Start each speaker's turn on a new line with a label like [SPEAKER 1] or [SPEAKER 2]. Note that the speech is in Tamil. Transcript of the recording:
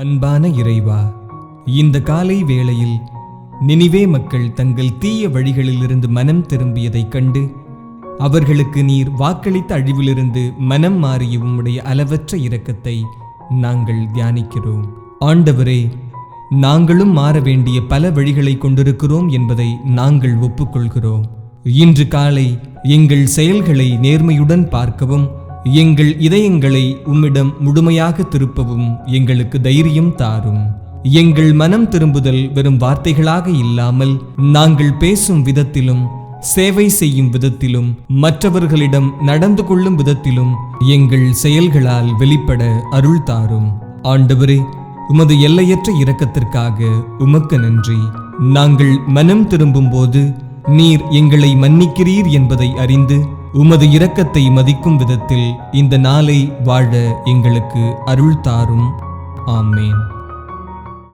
[SPEAKER 1] அன்பான இறைவா இந்த காலை வேளையில் நினிவே மக்கள் தங்கள் தீய வழிகளிலிருந்து மனம் திரும்பியதைக் கண்டு அவர்களுக்கு நீர் வாக்களித்த அழிவிலிருந்து மனம் மாறிய உம்முடைய அளவற்ற இரக்கத்தை நாங்கள் தியானிக்கிறோம். ஆண்டவரே நாங்களும் மாற வேண்டிய பல வழிகளை கொண்டிருக்கிறோம் என்பதை நாங்கள் ஒப்புக்கொள்கிறோம். இன்று காலை எங்கள் செயல்களை நேர்மையுடன் பார்க்கவும் எங்கள் இதயங்களை உம்மிடம் முழுமையாக திருப்பவும் எங்களுக்கு தைரியம் தாரும். எங்கள் மனம் திரும்புதல் வெறும் வார்த்தைகளாக இல்லாமல் நாங்கள் பேசும் விதத்திலும் சேவை செய்யும் விதத்திலும் மற்றவர்களிடம் நடந்து கொள்ளும் விதத்திலும் எங்கள் செயல்களால் வெளிப்பட அருள் தாரும். ஆண்டவரே உமது எல்லையற்ற இரக்கத்திற்காக உமக்கு நன்றி. நாங்கள் மனம் திரும்பும்போது நீர் எங்களை மன்னிக்கிறீர் என்பதை அறிந்து உமது இரக்கத்தை மதிக்கும் விதத்தில் இந்த நாளை வாழ எங்களுக்கு அருள் தாரும். ஆமேன்.